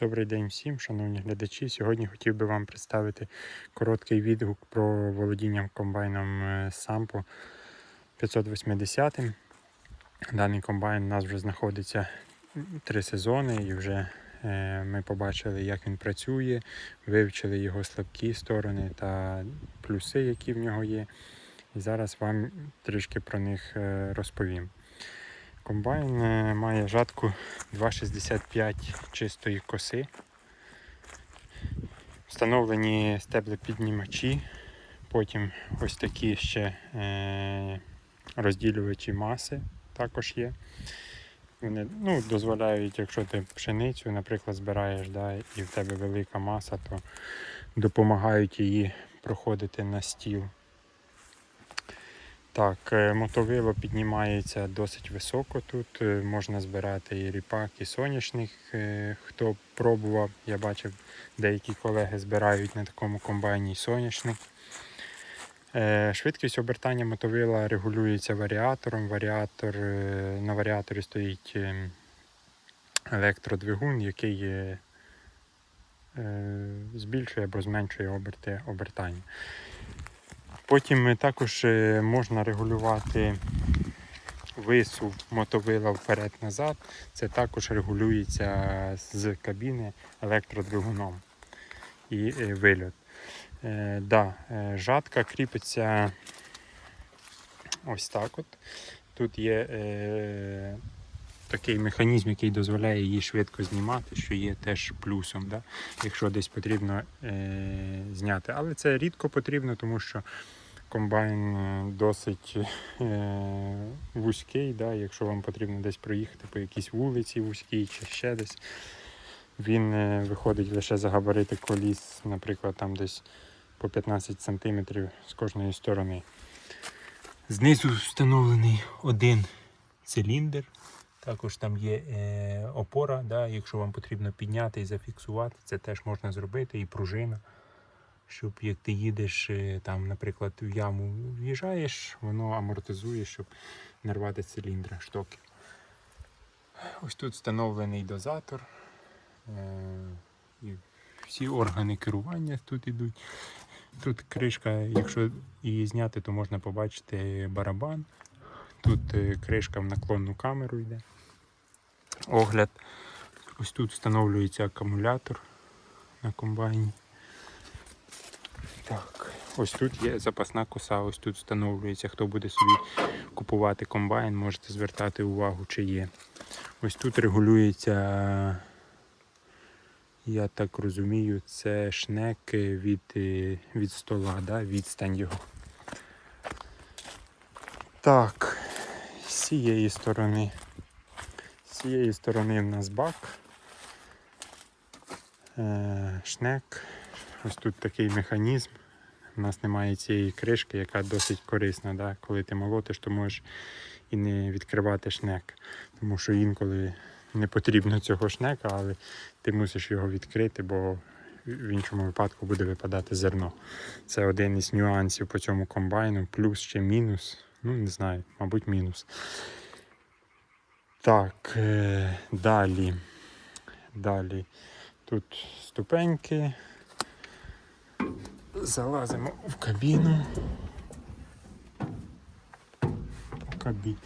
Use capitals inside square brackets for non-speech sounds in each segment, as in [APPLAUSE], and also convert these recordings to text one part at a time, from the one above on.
Добрий день всім, шановні глядачі. Сьогодні хотів би вам представити короткий відгук про володіння комбайном е, Sampo 580. Даний комбайн у нас вже знаходиться три сезони і вже е, ми побачили, як він працює, вивчили його слабкі сторони та плюси, які в нього є. І зараз вам трішки про них е, розповім. Комбайн е, має жатку 2,65 чистої коси. Встановлені стеблопіднімачі, потім ось такі ще е, розділювачі маси також є. Вони ну, дозволяють, якщо ти пшеницю, наприклад, збираєш да, і в тебе велика маса, то допомагають її проходити на стіл. Так, е, мотовило піднімається досить високо тут. е, Можна збирати і ріпак, і соняшник. е, Хто пробував, я бачив, деякі колеги збирають на такому комбайні і Швидкість обертання мотовила регулюється варіатором. Варіатор, на варіаторі стоїть електродвигун, який збільшує або зменшує оберти обертання. Потім е, також е, можна регулювати висув мотовила вперед-назад. Це також регулюється з кабіни електродвигуном і е, вильот. Да, жатка кріпиться ось так. от. Тут є такий механізм, який дозволяє її швидко знімати, що є теж плюсом, да? якщо десь потрібно е, зняти. Але це рідко потрібно, тому що комбайн е, досить е, вузький. Да? Якщо вам потрібно десь проїхати по якійсь вулиці вузькій чи ще десь, він е, виходить лише за габарити коліс, наприклад, там десь по 15 см з кожної сторони. Знизу встановлений один циліндр. Також там є е, опора, да, якщо вам потрібно підняти і зафіксувати, це теж можна зробити, і пружина. Щоб як ти їдеш, е, там, наприклад, в яму в'їжджаєш, воно амортизує, щоб не рвати штоки. Ось тут встановлений дозатор. Е, і всі органи керування тут ідуть. Тут кришка, якщо її зняти, то можна побачити барабан. Тут е, кришка в наклонну камеру йде. Огляд. Ось тут встановлюється акумулятор на комбайні. Так, ось тут є запасна коса, ось тут встановлюється. Хто буде собі купувати комбайн, можете звертати увагу, чи є. Ось тут регулюється, я так розумію, це шнек від, від стола, да? відстань його. Так, з цієї сторони. З цієї сторони в нас бак. Е, шнек. Ось тут такий механізм. У нас немає цієї кришки, яка досить корисна. Да? Коли ти молотиш, то можеш і не відкривати шнек. Тому що інколи не потрібно цього шнека, але ти мусиш його відкрити, бо в іншому випадку буде випадати зерно. Це один із нюансів по цьому комбайну, плюс чи мінус. Ну, не знаю, мабуть, мінус. Так, е, далі. Далі. Тут ступеньки. Залазимо в кабіну. Кабіні.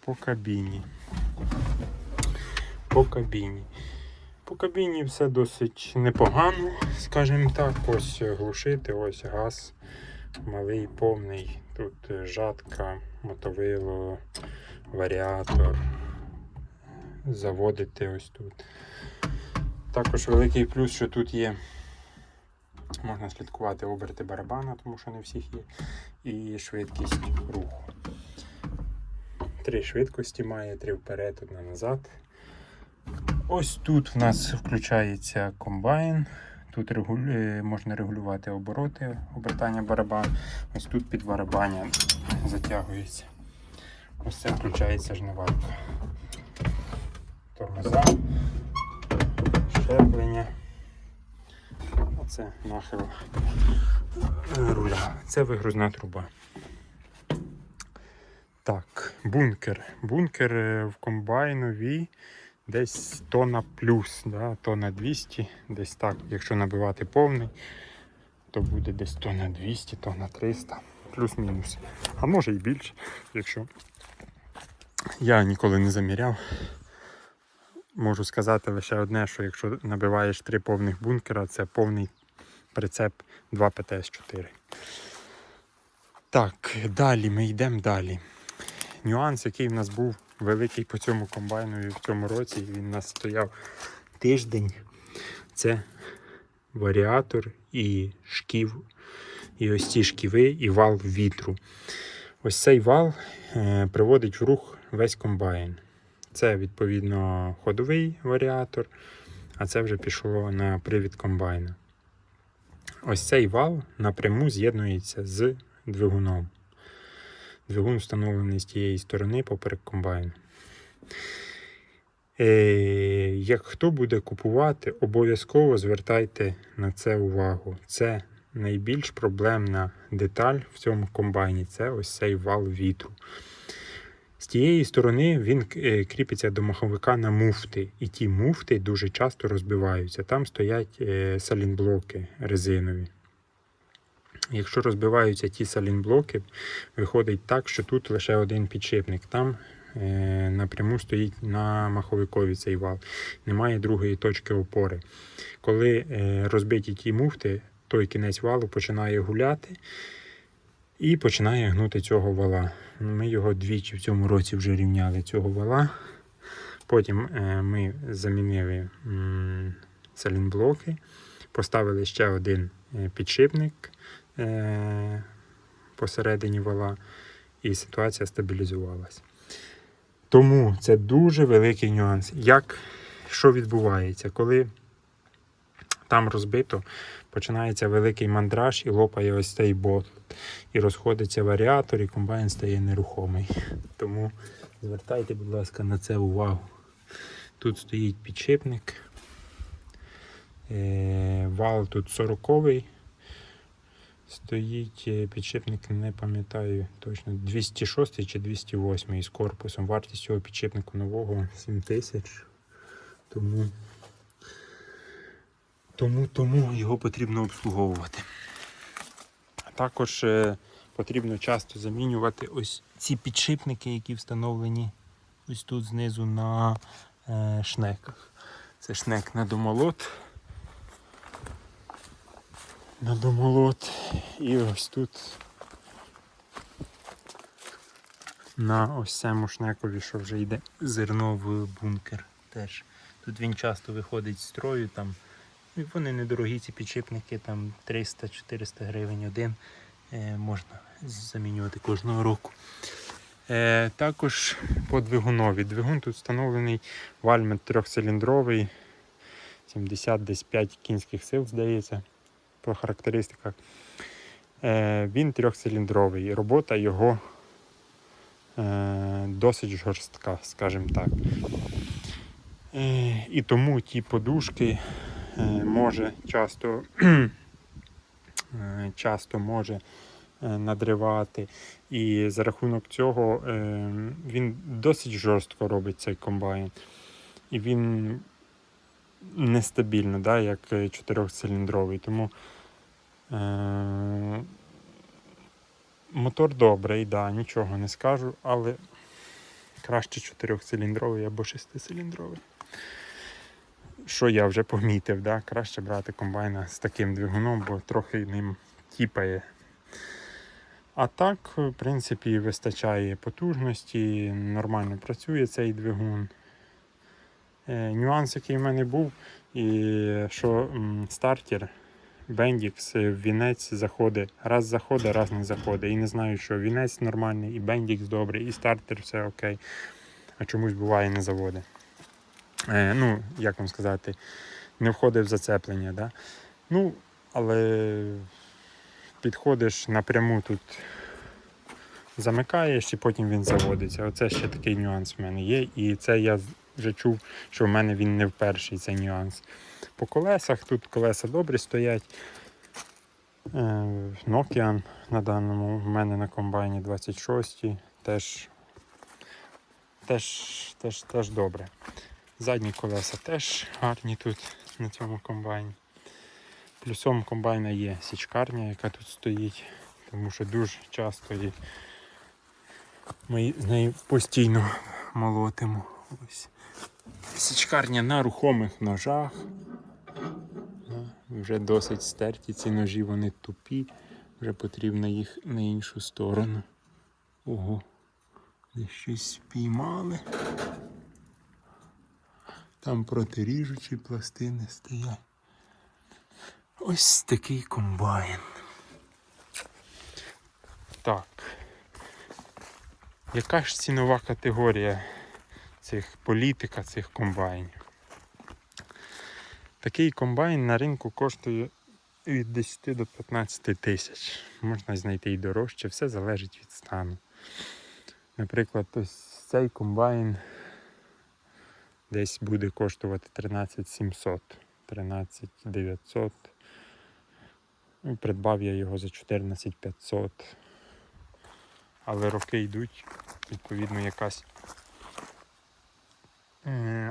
По кабіні. По кабіні. По кабіні все досить непогано, скажімо так. Ось глушити, ось газ малий, повний. Тут е, жатка, мотовило, варіатор. Заводити ось тут. Також великий плюс, що тут є. Можна слідкувати оберти барабана, тому що не всіх є. І швидкість руху. Три швидкості має, три вперед, одна назад. Ось тут в нас включається комбайн. Тут регулю... можна регулювати обороти, обертання барабан. Ось тут під барабання затягується. Ось це включається жниварка. Тормоза, щеплення. Оце нахил руля. Це вигрузна труба. Так, бункер. Бункер е, в комбайнові десь тонна плюс, да, тонна 200, десь так. Якщо набивати повний, то буде десь тонна 200, тонна 300, плюс-мінус. А може і більше, якщо я ніколи не заміряв. Можу сказати лише одне, що якщо набиваєш три повних бункера, це повний прицеп 2 ПТС-4. Так, далі ми йдемо далі. Нюанс, який в нас був великий по цьому комбайну і в цьому році, він у нас стояв тиждень. Це варіатор і шків, і ось ці шківи, і вал вітру. Ось цей вал е, приводить в рух весь комбайн. Це відповідно ходовий варіатор, а це вже пішло на привід комбайна. Ось цей вал напряму з'єднується з двигуном. Двигун встановлений з тієї сторони поперек комбайну. Е, як хто буде купувати, обов'язково звертайте на це увагу. Це найбільш проблемна деталь в цьому комбайні це ось цей вал вітру. З тієї сторони він е, кріпиться до маховика на муфти, і ті муфти дуже часто розбиваються. Там стоять е, салінблоки резинові. Якщо розбиваються ті салінблоки, виходить так, що тут лише один підшипник. Там е, напряму стоїть на маховикові цей вал. Немає другої точки опори. Коли е, розбиті ті муфти, той кінець валу починає гуляти і починає гнути цього вала. Ми його двічі в цьому році вже рівняли цього вала. Потім е, ми замінили салінблоки, поставили ще один підшипник е, посередині вала, і ситуація стабілізувалась. Тому це дуже великий нюанс. Як що відбувається, коли там розбито, починається великий мандраж і лопає ось цей болт. І розходиться варіатор, і комбайн стає нерухомий. Тому звертайте, будь ласка, на це увагу. Тут стоїть підшипник. Е, Вал тут 40-й. Стоїть е, підшипник, не пам'ятаю точно, 206 чи 208 з корпусом. Вартість цього підшипнику нового 7 тисяч. Тому, тому, тому його потрібно обслуговувати. Також е, потрібно часто замінювати ось ці підшипники, які встановлені ось тут знизу на е, шнеках. Це шнек на домолот. На домолот. І ось тут на ось цьому шнекові, що вже йде зерно в бункер. Теж. Тут він часто виходить з строю. Там, вони недорогі, ці підшипники, там 300-400 гривень один. Е, можна замінювати кожного року. Е, також по двигунові. Двигун тут встановлений вальмет трьохциліндровий, 70 десь 5 кінських сил, здається, по характеристиках. Е, він трьохциліндровий. Робота його е, досить жорстка, скажімо так. Е, і тому ті подушки може часто, [CLEARS THROAT] часто може надривати. І за рахунок цього він досить жорстко робить цей комбайн. І він нестабільно, да, як чотирьохциліндровий. Тому е, мотор добрий, да, нічого не скажу, але краще чотирьохциліндровий або шестициліндровий. Що я вже помітив, да? краще брати комбайна з таким двигуном, бо трохи ним тіпає. А так, в принципі, вистачає потужності, нормально працює цей двигун. Е, нюанс, який в мене був, і що стартер Bendix в вінець заходить. Раз заходить, раз не заходить. І не знаю, що вінець нормальний, і Bendix добрий, і стартер все окей. А чомусь буває не заводить. Е, ну, як вам сказати, не входить в зацеплення. Да? Ну, але підходиш напряму тут замикаєш і потім він заводиться. Оце ще такий нюанс в мене є. І це я вже чув, що в мене він не вперший цей нюанс. По колесах тут колеса добрі стоять. Е, Nokian на даному в мене на комбайні 26 теж теж, теж, теж добре. Задні колеса теж гарні тут на цьому комбайні. Плюсом комбайна є січкарня, яка тут стоїть, тому що дуже часто і ми з нею постійно молотимо. Ось. Січкарня на рухомих ножах. Вже досить стерті ці ножі, вони тупі. Вже потрібно їх на іншу сторону. Ого, десь щось спіймали. Там протиріжучі пластини стоять. Ось такий комбайн. Так. Яка ж цінова категорія цих політика цих комбайнів? Такий комбайн на ринку коштує від 10 до 15 тисяч. Можна знайти і дорожче, все залежить від стану. Наприклад, ось цей комбайн десь буде коштувати 13 700, 13 900. Ну, Придбав я його за 14 500. Але роки йдуть, відповідно, якась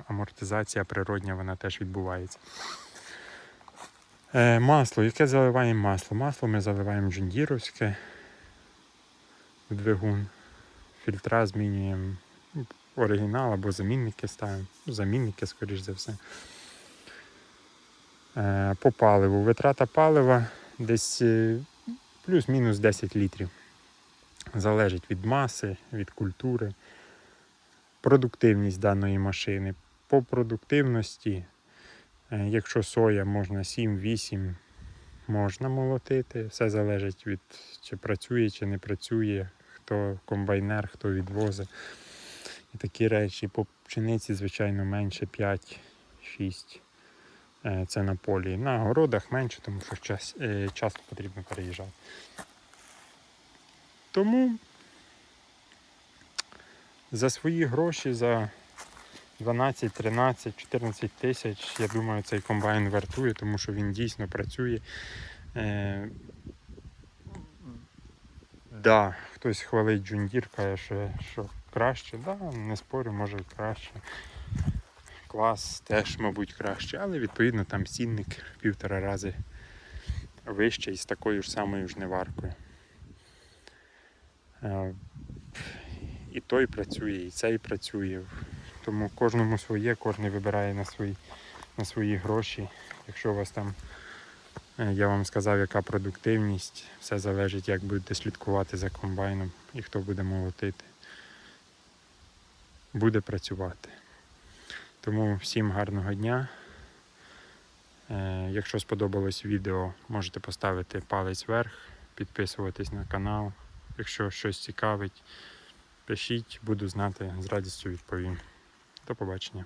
амортизація природня вона теж відбувається. Е, масло. Яке заливаємо масло? Масло ми заливаємо джундіровське в двигун. Фільтра змінюємо оригінал або замінники ставимо. Замінники, скоріш за все. Е, по паливу. Витрата палива десь е, плюс-мінус 10 літрів. Залежить від маси, від культури. Продуктивність даної машини. По продуктивності, е, якщо соя можна 7-8, можна молотити. Все залежить від чи працює, чи не працює, хто комбайнер, хто відвозить. І такі речі. По пшениці, звичайно, менше 5-6. Е, Це на полі. На городах менше, тому що час, е, часто потрібно переїжджати. Тому за свої гроші, за 12, 13, 14 тисяч, я думаю, цей комбайн вартує, тому що він дійсно працює. Е, да, хтось хвалить Джундір, каже, що, що краще. Да, не спорю, може і краще. Клас теж, мабуть, краще, але відповідно там цінник в півтора рази вищий з такою ж самою жниваркою. І той працює, і цей працює. Тому кожному своє, кожен вибирає на свої, на свої гроші. Якщо у вас там, е, я вам сказав, яка продуктивність, все залежить, як будете слідкувати за комбайном і хто буде молотити. Буде працювати. Тому всім гарного дня. Е, Якщо сподобалось відео, можете поставити палець вверх, підписуватись на канал. Якщо щось цікавить, пишіть, буду знати, з радістю відповім. До побачення.